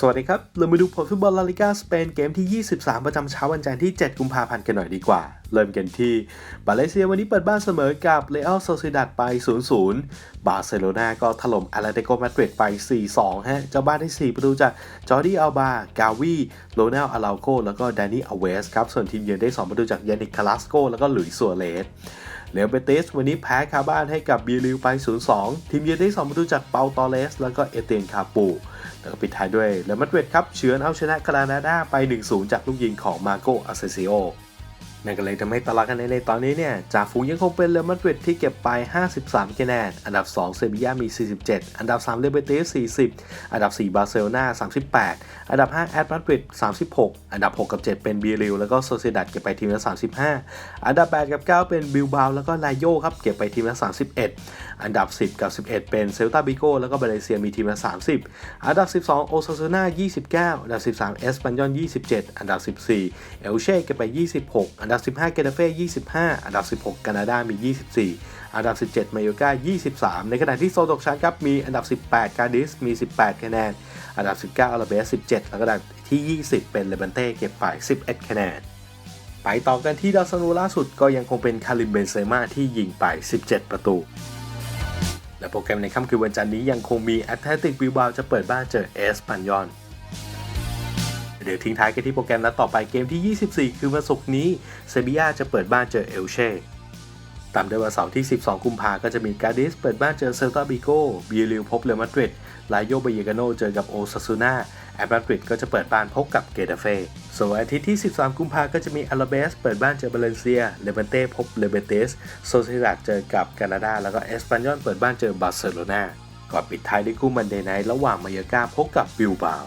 สวัสดีครับ เรามาดูผลฟุตบอลลาลิกาสเปนเกมที่ 23 ประจำเช้าวันจันทร์ที่ 7 กุมภาพันธ์กันหน่อยดีกว่า เริ่มกันที่บาเลเซียวันนี้เปิดบ้านเสมอกับเรอัลโซซิดัดไป 0-0 บาร์เซโลนาก็ถล่มอาราเตโกมาดริดไป 4-2 ฮะ เจ้าบ้านได้ 4 ประตูจากจอร์ดีอัลบา กาวีโรนัลอาราโกแล้วก็แดนนี่อเวสครับ ส่วนทีมเยือนได้ 2 ประตูจากยานิกคาลัสโกแล้วก็หลุยส์ซัวเรส เลวเบติสวันนี้แพ้คาบ้านให้กับบีริวไป 0-2 ทีมเยือนได้2ประตูจากเปาตอเลส แล้วก็เอเตียนคาปู แล้วก็ปิดท้ายด้วยเรอัลมาดริดครับเฉือนเอาชนะกรานาดาไป 1-0 จากลูกยิงของมาโกอาเซซิโอ นั่นก็เลยทำให้ตารางคะแนนในตอนนี้เนี่ยจ่าฝูงยังคงเป็นเรอัลมาดริดที่เก็บไป 53คะแนน อันดับ 2 เซบียามี 47 อันดับ 3เรเบเตส40 อันดับ 4 บาร์เซโลนา38 อันดับ 5 แอตมาดริด36 อันดับ 6 กับ 7 เป็นบีริลแล้วก็โซเซดัดเก็บไปทีมละ 35 อันดับ 8 กับ 9 เป็นบิลบาวแล้วก็ไลโยครับเก็บไปทีมละ 31 อันดับ 10 กับ 11 เป็นเซลตาบิโกแล้วก็บาเลเซียมีทีมละ 30 อันดับ 12 โอซาซูนา29 อันดับ 13 เอสปันยอน 27 อันดับ 14 เอลเช่เก็บไป 26 อันดับับ 15 เกเดเฟ่ 25 อันดับ 16แคนาดา มี 24 อันดับ 17 มาโยกา23 ในขณะที่โซนตกชั้นครับ มีอันดับ 18 กาดิส มี 18 คะแนน อันดับ 19อาราเบส 17 แล้วก็อันดับที่ 20 เป็นเลบันเต้ เก็บไป 11 คะแนน ไปต่อกันที่ดาวซันโวล่าสุดก็ยังคงเป็นคาริมเบนเซม่าที่ยิงไป 17 ประตูและโปรแกรมในค่ำคืนวันจันทร์นี้ยังคงมีแอตเลติกบิลบาจะเปิดบ้านเจอเอสปันยอน เดี๋ยวทิ้งท้ายกันที่โปรแกรมนัดต่อไปเกมที่ 24 คือวันศุกร์นี้เซบียาจะเปิดบ้านเจอเอลเช่ตามด้วยวันเสาร์ที่ 12 กุมภาก็จะมีกาดิสเปิดบ้านเจอเซลตาบิโกบีริลพบเรอัลมาดริดไลโยเบเยกาโนเจอกับโอซาซูนาแอตมาดริดก็จะเปิดบ้านพบกับเกเดเฟ่ส่วนอาทิตย์ที่ 13 กุมภาก็จะมีอาราเบสเปิดบ้านเจอบาเลนเซีย เลเบนเต้พบเลเบเตส โซเซดัดเจอกับแคนาดา แล้วก็เอสปันยอนเปิดบ้านเจอบาร์เซโลนาก่อนปิดท้ายด้วยคู่มันเดย์ไนท์ระหว่างมายากาพบกับบิลบาว